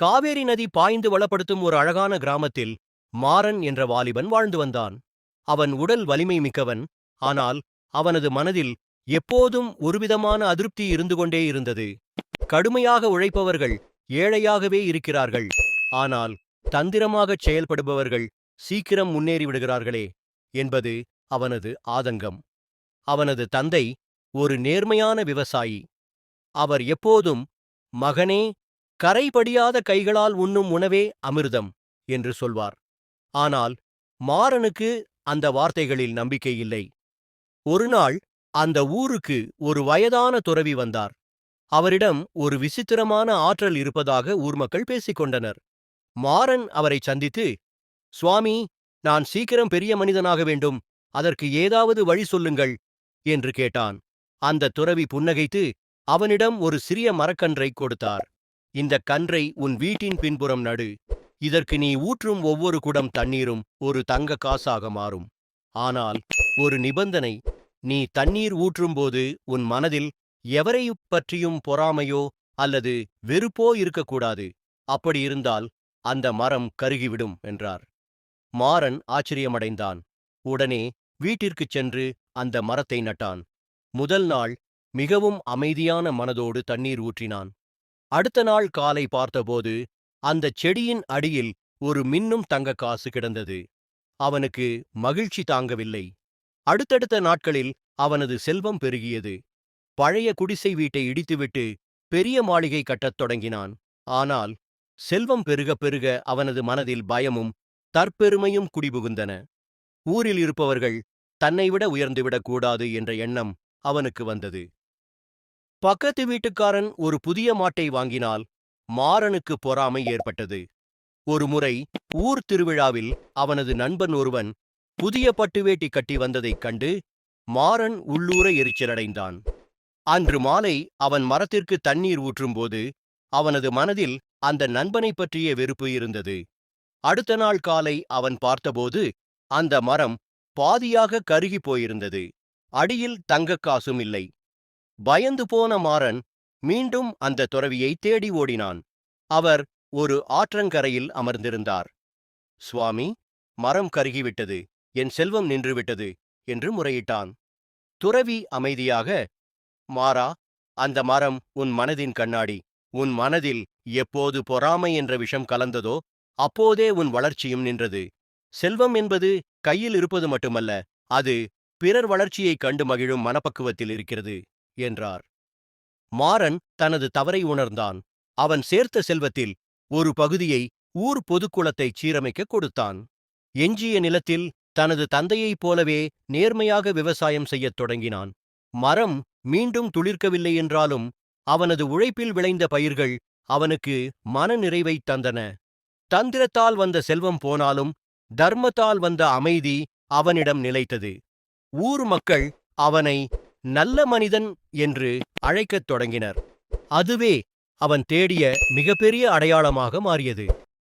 காவேரி நதி பாய்ந்து வளப்படுத்தும் ஒரு அழகான கிராமத்தில் மாறன் என்ற வாலிபன் வாழ்ந்து வந்தான். அவன் உடல் வலிமை மிக்கவன் ஆனால் அவனது மனதில் எப்போதும் ஒருவிதமான அதிருப்தி இருந்து கொண்டே இருந்தது. கடுமையாக உழைப்பவர்கள் ஏழையாகவே இருக்கிறார்கள். ஆனால் தந்திரமாகச் செயல்படுபவர்கள் சீக்கிரம் முன்னேறிவிடுகிறார்களே என்பது அவனது ஆதங்கம். அவனது தந்தை ஒரு நேர்மையான விவசாயி. அவர் எப்போதும் மகனே கரைபடியாத கைகளால் உண்ணும் உணவே அமிர்தம் என்று சொல்வார். ஆனால் மாறனுக்கு அந்த வார்த்தைகளில் நம்பிக்கை இல்லை. ஒருநாள் அந்த ஊருக்கு ஒரு வயதான துறவி வந்தார். அவரிடம் ஒரு விசித்திரமான ஆற்றல் இருப்பதாக ஊர் மக்கள் பேசிக்கொண்டனர் மாறன் அவரைச் சந்தித்து சுவாமி நான் சீக்கிரம் பெரிய மனிதனாக வேண்டும் அதற்கு ஏதாவது வழி சொல்லுங்கள் என்று கேட்டான். அந்த துறவி புன்னகைத்து அவனிடம் ஒரு சிறிய மரக்கன்றைக் கொடுத்தார். இந்த கன்றை உன் வீட்டின் பின்புறம் நடு. இதற்கு நீ ஊற்றும் ஒவ்வொரு குடம் தண்ணீரும் ஒரு தங்க காசாக மாறும். ஆனால் ஒரு நிபந்தனை நீ தண்ணீர் ஊற்றும்போது உன் மனதில் எவரைப் பற்றியும் பொறாமையோ அல்லது வெறுப்போ இருக்கக்கூடாது. அப்படி இருந்தால் அந்த மரம் கருகிவிடும் என்றார். மாறன் ஆச்சரியமடைந்தான். உடனே வீட்டிற்குச் சென்று அந்த மரத்தை நட்டான். முதல் நாள் மிகவும் அமைதியான மனதோடு தண்ணீர் ஊற்றினான். அடுத்த நாள் காலை பார்த்தபோது அந்தச் செடியின் அடியில் ஒரு மின்னும் தங்கக் காசு கிடந்தது. அவனுக்கு மகிழ்ச்சி தாங்கவில்லை. அடுத்தடுத்த நாட்களில் அவனது செல்வம் பெருகியது. பழைய குடிசை வீட்டை இடித்துவிட்டு பெரிய மாளிகை கட்டத் தொடங்கினான். ஆனால் செல்வம் பெருக பெருக அவனது மனதில் பயமும் தற்பெருமையும் குடிபுகுந்தன. ஊரில் இருப்பவர்கள் தன்னைவிட உயர்ந்துவிடக் கூடாது என்ற எண்ணம் அவனுக்கு வந்தது. பக்கத்து வீட்டுக்காரன் ஒரு புதிய மாட்டை வாங்கினால் மாறனுக்கு பொறாமை ஏற்பட்டது. ஒருமுறை ஊர் திருவிழாவில் அவனது நண்பன் ஒருவன் புதிய பட்டுவேட்டி கட்டி வந்ததைக் கண்டு மாறன் உள்ளூர எரிச்சலடைந்தான். அன்று மாலை அவன் மரத்திற்கு தண்ணீர் ஊற்றும்போது அவனது மனதில் அந்த நண்பனைப் பற்றிய வெறுப்பு இருந்தது. அடுத்த நாள் காலை அவன் பார்த்தபோது அந்த மரம் பாதியாக கருகிப் போயிருந்தது. அடியில் தங்கக் காசும் இல்லை. பயந்து போன மாறன் மீண்டும் அந்த துறவியை தேடி ஓடினான். அவர் ஒரு ஆற்றங்கரையில் அமர்ந்திருந்தார். சுவாமி மரம் கருகிவிட்டது என் செல்வம் நின்றுவிட்டது என்று முறையிட்டான். துறவி அமைதியாக மாறா அந்த மரம் உன் மனதின் கண்ணாடி உன் மனதில் எப்போது பொறாமை என்ற விஷம் கலந்ததோ அப்போதே உன் வளர்ச்சியும் நின்றது. செல்வம் என்பது கையில் இருப்பது மட்டுமல்ல அது பிறர் வளர்ச்சியைக் கண்டு மகிழும் மனப்பக்குவத்தில் இருக்கிறது. என்றார். மாறன் தனது தவறை உணர்ந்தான். அவன் சேர்த்த செல்வத்தில் ஒரு பகுதியை ஊர் பொதுக்குளத்தைச் சீரமைக்கக் கொடுத்தான். எஞ்சிய நிலத்தில் தனது தந்தையைப் போலவே நேர்மையாக விவசாயம் செய்யத் தொடங்கினான். மரம் மீண்டும் துளிர்க்கவில்லை என்றாலும் அவனது உழைப்பில் விளைந்த பயிர்கள் அவனுக்கு மன நிறைவைத் தந்தன. தந்திரத்தால் வந்த செல்வம் போனாலும் தர்மத்தால் வந்த அமைதி அவனிடம் நிலைத்தது. ஊர் மக்கள் அவனை நல்ல மனிதன் என்று அழைக்கத் தொடங்கினர். அதுவே அவன் தேடிய மிகப்பெரிய அடையாளமாக மாறியது.